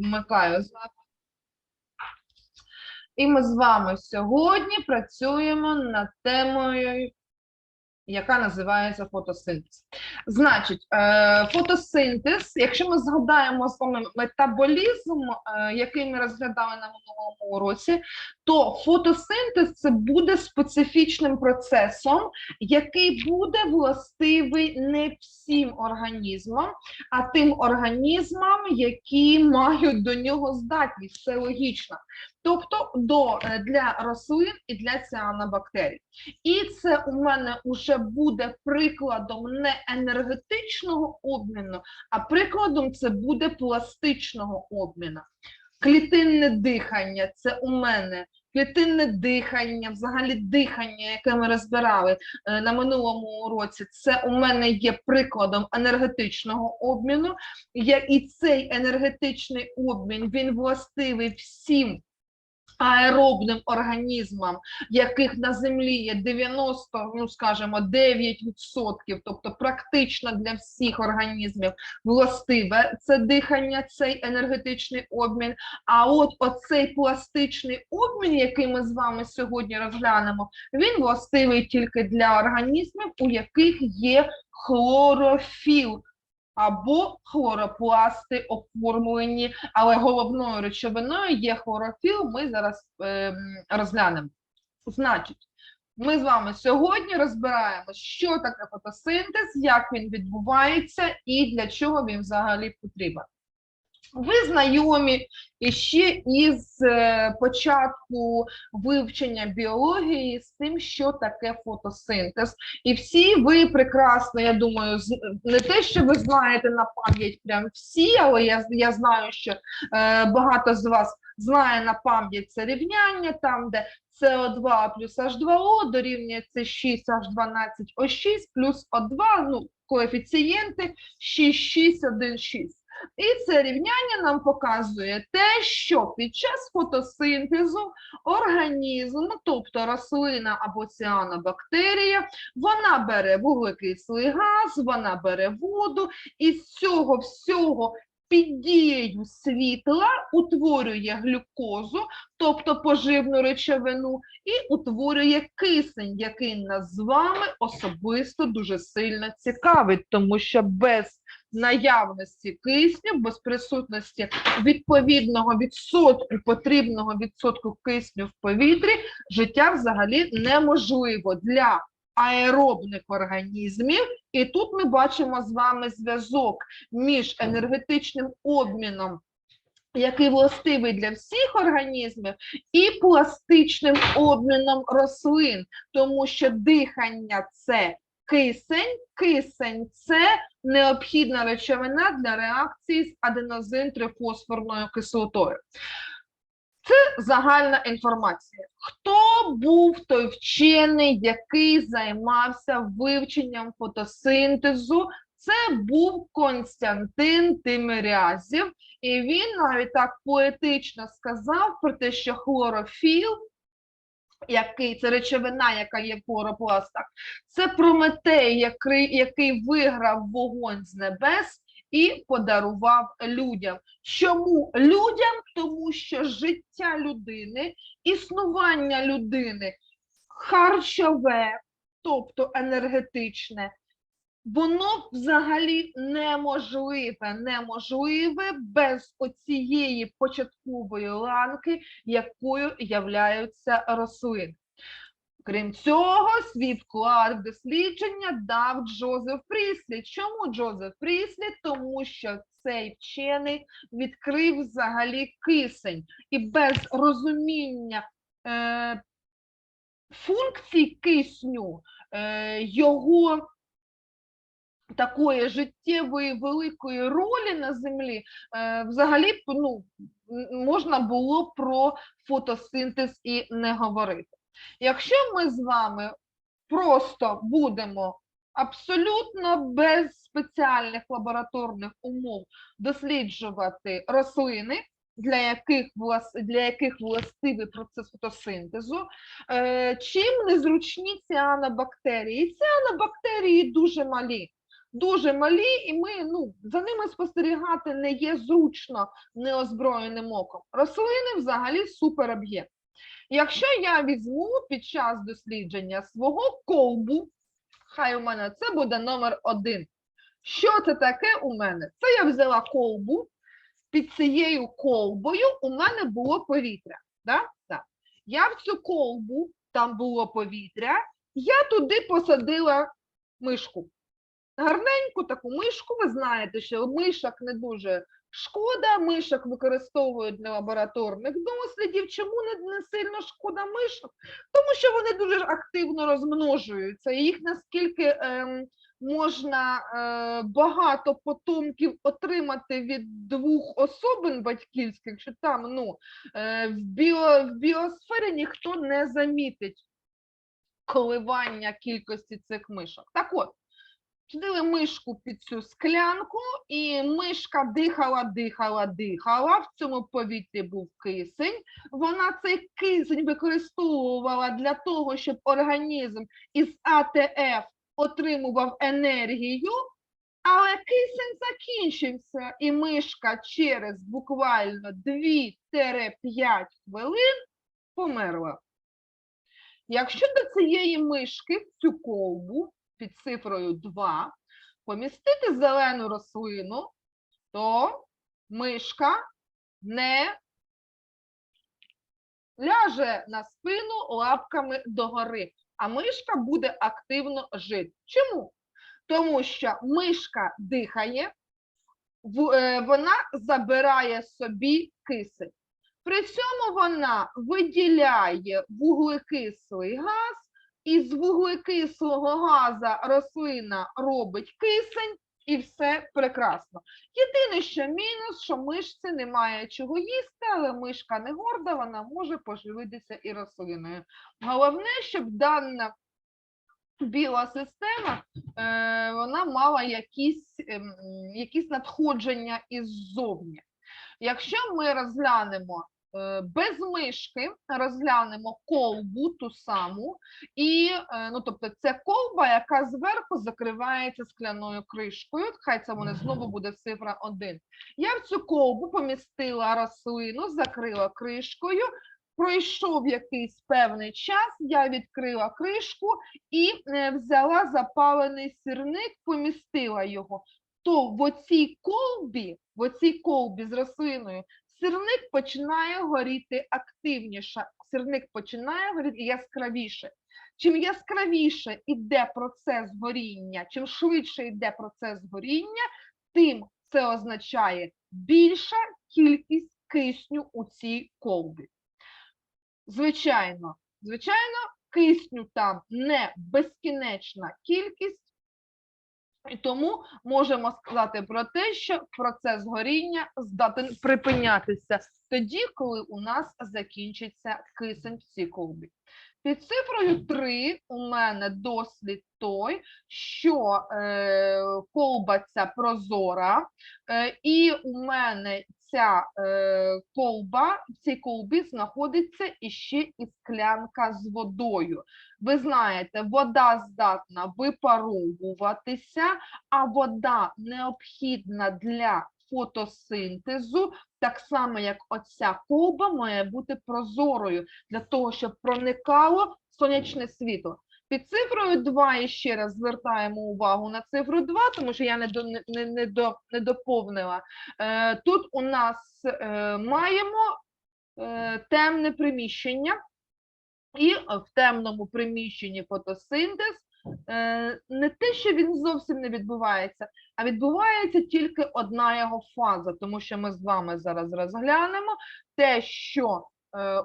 Вмикаю. І ми з вами сьогодні працюємо над темою, яка називається фотосинтез. Значить, е, фотосинтез, якщо ми згадаємо з вами метаболізм, е, який ми розглядали на минулому уроці, то фотосинтез це буде специфічним процесом, який буде властивий не всім організмам, а тим організмам, які мають до нього здатність. Це логічно. Тобто до, е, для рослин і для ціанобактерій. І це у мене вже буде прикладом не енергетичного обміну, а прикладом це буде пластичного обміну. Клітинне дихання це у мене клітинне дихання, взагалі дихання, яке ми розбирали е, на минулому уроці, це у мене є прикладом енергетичного обміну. Я, і цей енергетичний обмін він властивий всім аеробним організмам, яких на землі є 90, ну скажімо, 9%, тобто практично для всіх організмів властиве це дихання, цей енергетичний обмін. А от оцей пластичний обмін, який ми з вами сьогодні розглянемо, він властивий тільки для організмів, у яких є хлорофіл або хлоропласти оформлені, але головною речовиною є хлорофіл. Ми зараз ем, розглянемо. Значить, ми з вами сьогодні розбираємо, що таке фотосинтез, як він відбувається і для чого він взагалі потрібен. Ви знайомі іще із е, початку вивчення біології з тим, що таке фотосинтез. І всі ви прекрасно, я думаю, не те, що ви знаєте на пам'ять прям всі, але я, я знаю, що е, багато з вас знає на пам'ять це рівняння, там, де СО2 плюс H2O дорівнюється 6H12O6 плюс O2, ну, коефіцієнти 6, 6, 1, 6. І це рівняння нам показує те, що під час фотосинтезу організм, тобто рослина або ціанобактерія, вона бере вуглекислий газ, вона бере воду, і з цього всього під дією світла утворює глюкозу, тобто поживну речовину, і утворює кисень, який нас з вами особисто дуже сильно цікавить, тому що без наявності кисню, без присутності відповідного відсотку, потрібного відсотку кисню в повітрі, життя взагалі неможливо для аеробних організмів. І тут ми бачимо з вами зв'язок між енергетичним обміном, який властивий для всіх організмів, і пластичним обміном рослин, тому що дихання це кисень, кисень це необхідна речовина для реакції з аденозин-трифосфорною кислотою. Це загальна інформація. Хто був той вчений, який займався вивченням фотосинтезу? Це був Константин Тимирязєв, і він навіть так поетично сказав про те, що хлорофіл, який це речовина, яка є в хлоропластах, це Прометей, який, який виграв вогонь з небес і подарував людям. Чому людям? Тому що життя людини, існування людини харчове, тобто енергетичне, воно взагалі неможливе, неможливе без оцієї початкової ланки, якою являються рослини. Крім цього, свій вклад дослідження дав Джозеф Пріслі. Чому Джозеф Пріслі? Тому що цей вчений відкрив взагалі кисень. І без розуміння е, функцій кисню, е, його такої життєвої великої ролі на землі, е, взагалі ну, можна було про фотосинтез і не говорити. Якщо ми з вами просто будемо абсолютно без спеціальних лабораторних умов досліджувати рослини, для яких, для яких властивий процес фотосинтезу, е, чим незручні ціанобактерії? Ціанобактерії дуже малі. дуже малі, і ми ну, за ними спостерігати не є зручно неозброєним оком. Рослини взагалі супероб'єкт. Якщо я візьму під час дослідження свого колбу, хай у мене це буде номер один. Що це таке у мене? Це я взяла колбу, під цією колбою у мене було повітря. Да? Так. Я в цю колбу, там було повітря, я туди посадила мишку. Гарненьку таку мишку, ви знаєте, що мишок не дуже шкода, мишок використовують для лабораторних дослідів. Чому не, сильно шкода мишок? Тому що вони дуже активно розмножуються, їх наскільки ем, можна е, багато потомків отримати від двох особин батьківських, що там ну, е, в, біо, в біосфері ніхто не замітить коливання кількості цих мишок. Так от, Садили мишку під цю склянку, і мишка дихала, дихала, дихала. В цьому повітрі був кисень. Вона цей кисень використовувала для того, щоб організм із АТФ отримував енергію, але кисень закінчився, і мишка через буквально 2-5 хвилин померла. Якщо до цієї мишки в цю колбу під цифрою 2 помістити зелену рослину, то мишка не ляже на спину лапками догори, а мишка буде активно жити. Чому? Тому що мишка дихає, е, вона забирає собі кисень. При цьому вона виділяє вуглекислий газ, і з вуглекислого газа рослина робить кисень, і все прекрасно. Єдине, що мінус, що мишці немає чого їсти, але мишка не горда, вона може поживитися і рослиною. Головне, щоб дана біла система е, вона мала якісь, ем, якісь надходження іззовні. Якщо ми розглянемо без мишки, розглянемо колбу ту саму, і е, ну, тобто це колба, яка зверху закривається скляною кришкою. Хай це вони знову буде цифра 1. Я в цю колбу помістила рослину, закрила кришкою. Пройшов якийсь певний час, я відкрила кришку і е, взяла запалений сірник, помістила його. То в оцій колбі, в оцій колбі з рослиною, сірник починає горіти активніше, сірник починає горіти яскравіше. Чим яскравіше йде процес горіння, чим швидше йде процес горіння, тим це означає більша кількість кисню у цій колбі. Звичайно, звичайно, кисню там не безкінечна кількість, і тому можемо сказати про те, що процес горіння здатен припинятися тоді, коли у нас закінчиться кисень в цій колбі. Під цифрою 3 у мене дослід той, що е, колба ця прозора, е, і у мене ця е, колба, в цій колбі знаходиться іще і склянка з водою. Ви знаєте, вода здатна випаровуватися, а вода необхідна для фотосинтезу, так само як оця колба має бути прозорою для того, щоб проникало сонячне світло. Під цифрою 2 і ще раз звертаємо увагу на цифру 2, тому що я не, до, не, не, до, не доповнила. Е, тут у нас е, маємо е, темне приміщення, і в темному приміщенні фотосинтез е, не те, що він зовсім не відбувається, а відбувається тільки одна його фаза, тому що ми з вами зараз розглянемо те, що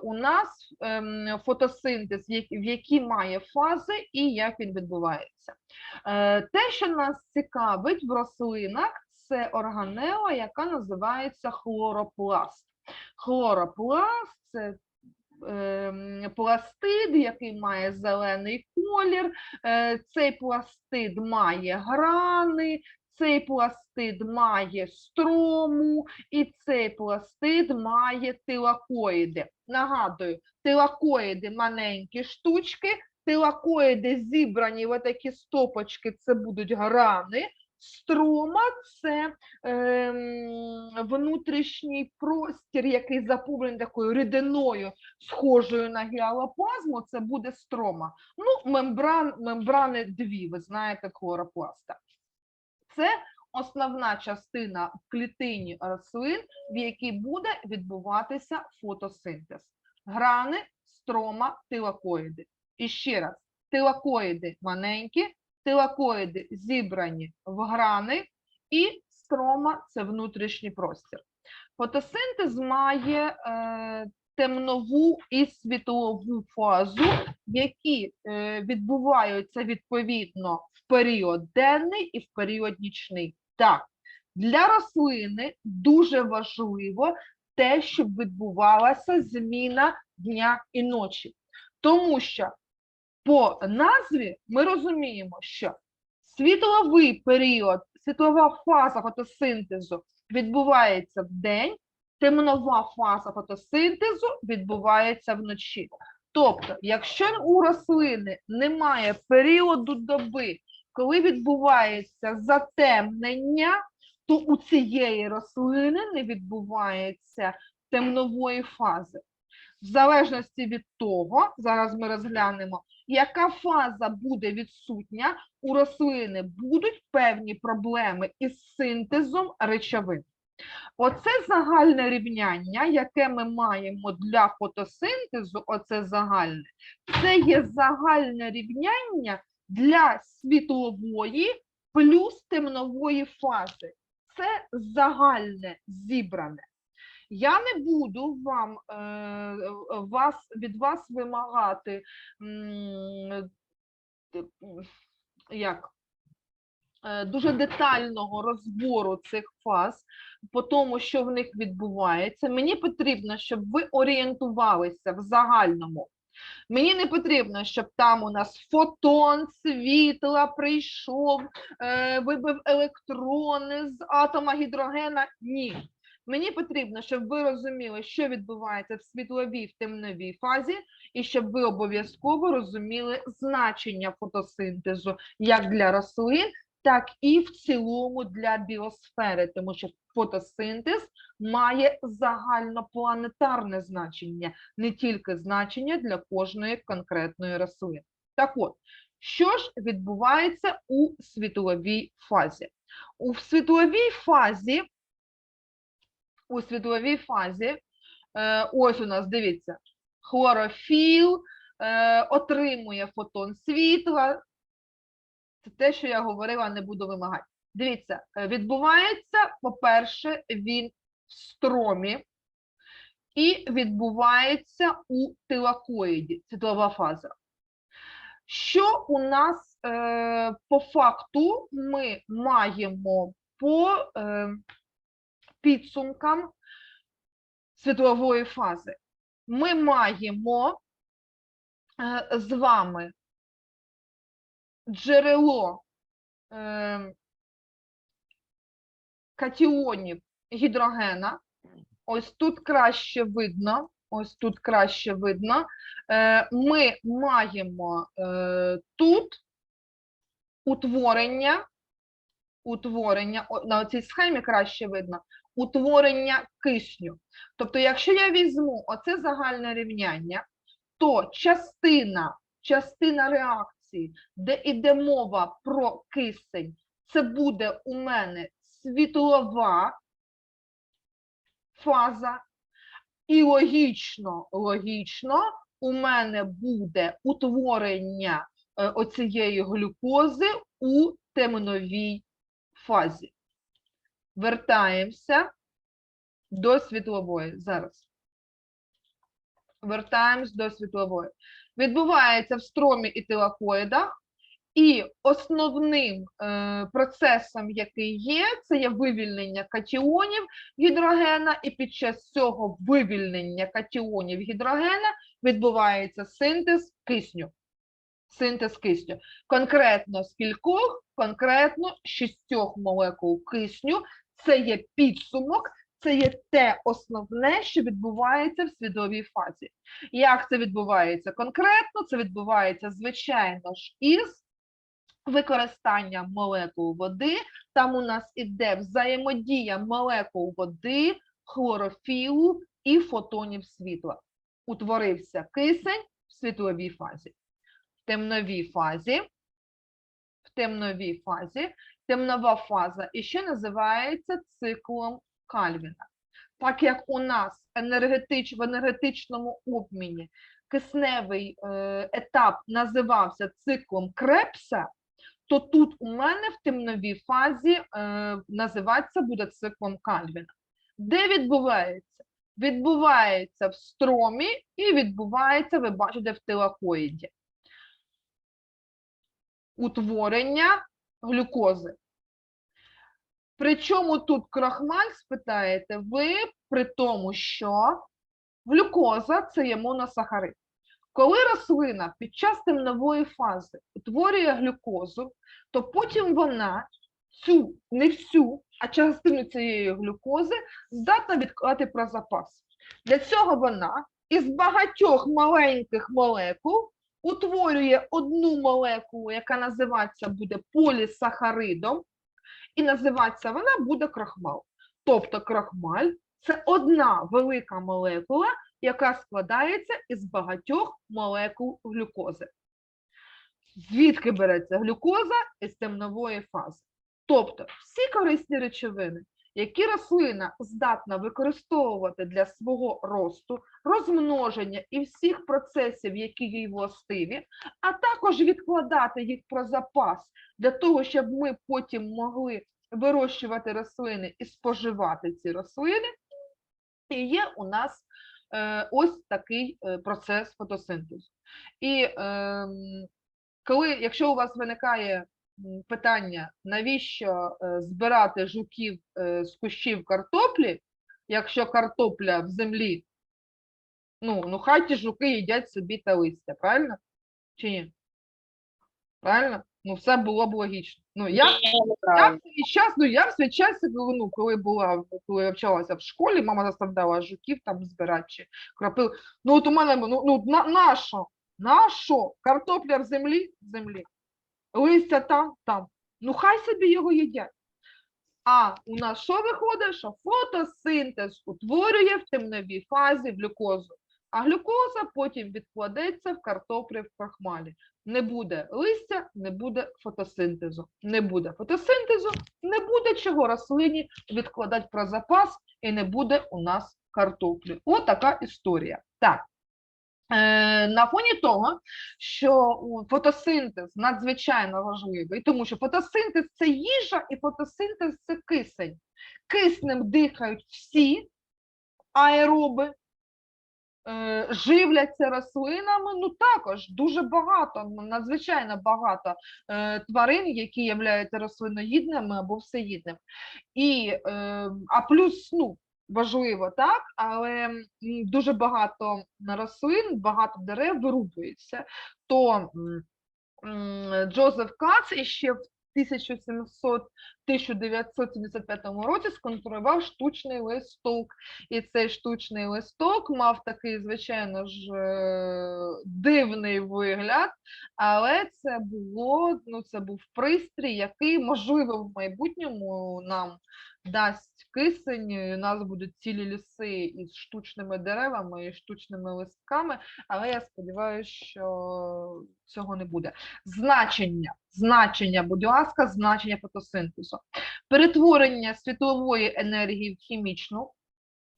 у нас ем, фотосинтез, в які має фази і як він відбувається. Е, Те, що нас цікавить в рослинах, це органела, яка називається хлоропласт. Хлоропласт це ем, пластид, який має зелений колір. Е, Цей пластид має грани, цей пластид має строму, і цей пластид має тилакоїди. Нагадую, тилакоїди маленькі штучки, тилакоїди зібрані в такі стопочки, це будуть грани, Строма це ем, внутрішній простір, який заповнений такою рідиною, схожою на гіалоплазму, це буде строма. Ну, мембран, мембрани дві, ви знаєте, хлоропласта. Це основна частина в клітині рослин, в якій буде відбуватися фотосинтез. Грани, строма, тилакоїди. І ще раз, тилакоїди маленькі, тилакоїди зібрані в грани, і строма це внутрішній простір. Фотосинтез має е, темнову і світлову фазу, які е, відбуваються відповідно період денний і в період нічний. Так, для рослини дуже важливо те, щоб відбувалася зміна дня і ночі. Тому що по назві ми розуміємо, що світловий період, світлова фаза фотосинтезу відбувається в день, темнова фаза фотосинтезу відбувається вночі. Тобто, якщо у рослини немає періоду доби, коли відбувається затемнення, то у цієї рослини не відбувається темнової фази. В залежності від того, зараз ми розглянемо, яка фаза буде відсутня, у рослини будуть певні проблеми із синтезом речовин. Оце загальне рівняння, яке ми маємо для фотосинтезу, оце загальне, це є загальне рівняння для світлової плюс темнової фази. Це загальне зібране. Я не буду вам, е, вас, від вас вимагати як, дуже детального розбору цих фаз, по тому, що в них відбувається. Мені потрібно, щоб ви орієнтувалися в загальному. Мені не потрібно, щоб там у нас фотон світла прийшов, е, вибив електрони з атома гідрогена. Ні. Мені потрібно, щоб ви розуміли, що відбувається в світловій, в темновій фазі, і щоб ви обов'язково розуміли значення фотосинтезу як для рослин, так і в цілому для біосфери, тому що фотосинтез має загальнопланетарне значення, не тільки значення для кожної конкретної рослини. Так от, що ж відбувається у світловій фазі? У світловій фазі у світловій фазі, е, ось у нас, дивіться, хлорофіл е, отримує фотон світла. Це те, що я говорила, не буду вимагати. Дивіться, е, відбувається, по-перше, він в стромі і відбувається у тилакоїді, світлова фаза. Що у нас е, по факту ми маємо по е, підсумкам світлової фази. Ми маємо е, з вами джерело е, катіонів гідрогена. Ось тут краще видно. Ось тут краще видно. Е, Ми маємо е, тут утворення, утворення, на цій схемі краще видно, утворення кисню. Тобто, якщо я візьму оце загальне рівняння, то частина, частина реакції, де йде мова про кисень, це буде у мене світлова фаза, і логічно, логічно у мене буде утворення е, оцієї глюкози у темновій фазі. Вертаємося до світлової зараз. Вертаємось до світлової. Відбувається в стромі і тилакоїдах, і основним е, процесом, який є, це є вивільнення катіонів гідрогена, і під час цього вивільнення катіонів гідрогена відбувається синтез кисню. Синтез кисню. Конкретно з кількох, конкретно шістьох молекул кисню. Це є підсумок, це є те основне, що відбувається в свідовій фазі. Як це відбувається конкретно? Це відбувається, звичайно ж, із використання молекул води. Там у нас іде взаємодія молекул води, хлорофілу і фотонів світла. Утворився кисень в світловій фазі. В темновій фазі, в темновій фазі, темнова фаза і ще називається циклом Кальвіна. Так як у нас енергетич, в енергетичному обміні кисневий е, етап називався циклом Крепса, то тут у мене в темновій фазі е, називатися буде циклом Кальвіна. Де відбувається? Відбувається в стромі і відбувається, ви бачите, в тилакоїді. Утворення глюкози. Причому тут крахмаль, спитаєте ви, при тому, що глюкоза це є моносахарид. Коли рослина під час темнової фази утворює глюкозу, то потім вона цю, не всю, а частину цієї глюкози здатна відклати про запас. Для цього вона із багатьох маленьких молекул утворює одну молекулу, яка називається буде полісахаридом, і називатися вона буде крахмал. Тобто крахмаль це одна велика молекула, яка складається із багатьох молекул глюкози. Звідки береться глюкоза із темнової фази? Тобто всі корисні речовини, які рослина здатна використовувати для свого росту, розмноження і всіх процесів, які їй властиві, а також відкладати їх про запас для того, щоб ми потім могли вирощувати рослини і споживати ці рослини, і є у нас е, ось такий е, процес фотосинтезу. І е, коли, якщо у вас виникає питання, навіщо е, збирати жуків е, з кущів картоплі, якщо картопля в землі, ну, ну хай ті жуки їдять собі та листя, правильно? Чи ні? Правильно? Ну, все було б логічно. Ну, я, я в свій час, ну я в свій час, ну, коли була, коли я вчилася в школі, мама заставляла жуків там збирати чи крапив. Ну, от у мене, ну, ну на, на що? На що? Картопля в землі? В землі. Листя там, там. Ну, хай собі його їдять. А у нас що виходить? Що фотосинтез утворює в темновій фазі глюкозу. А глюкоза потім відкладеться в картоплі в крахмалі. Не буде листя, не буде фотосинтезу. Не буде фотосинтезу, не буде чого рослині відкладати про запас, і не буде у нас картоплі. От така історія. Так. Е, на фоні того, що фотосинтез надзвичайно важливий, тому що фотосинтез це їжа і фотосинтез це кисень. Киснем дихають всі аероби, е, живляться рослинами, ну також дуже багато, ну, надзвичайно багато е, тварин, які являються рослиноїдними або всеїдними. І, а плюс, ну, важливо, так, але дуже багато рослин, багато дерев вирубується. То Джозеф Кац іще в 1700 1975 році сконструював штучний листок. І цей штучний листок мав такий, звичайно ж, е, дивний вигляд, але це було, ну, це був пристрій, який, можливо, в майбутньому нам дасть кисень, у нас будуть цілі ліси із штучними деревами і штучними листками, але я сподіваюся, що цього не буде. Значення, значення, будь ласка, значення фотосинтезу. Перетворення світлової енергії в хімічну,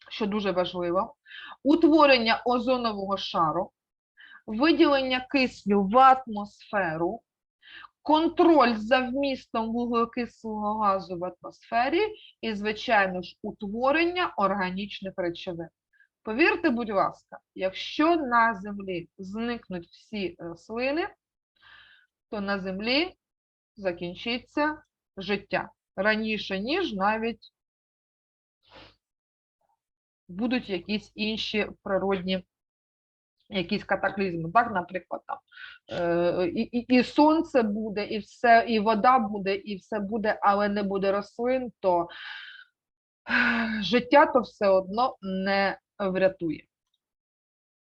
що дуже важливо, утворення озонового шару, виділення кисню в атмосферу, контроль за вмістом вуглекислого газу в атмосфері. І, звичайно ж, утворення органічних речовин. Повірте, будь ласка, якщо на землі зникнуть всі рослини, то на землі закінчиться життя раніше, ніж навіть будуть якісь інші природні якісь катаклізми, так, наприклад, там, е, і, і, і сонце буде, і все, і вода буде, і все буде, але не буде рослин, то е, життя то все одно не врятує.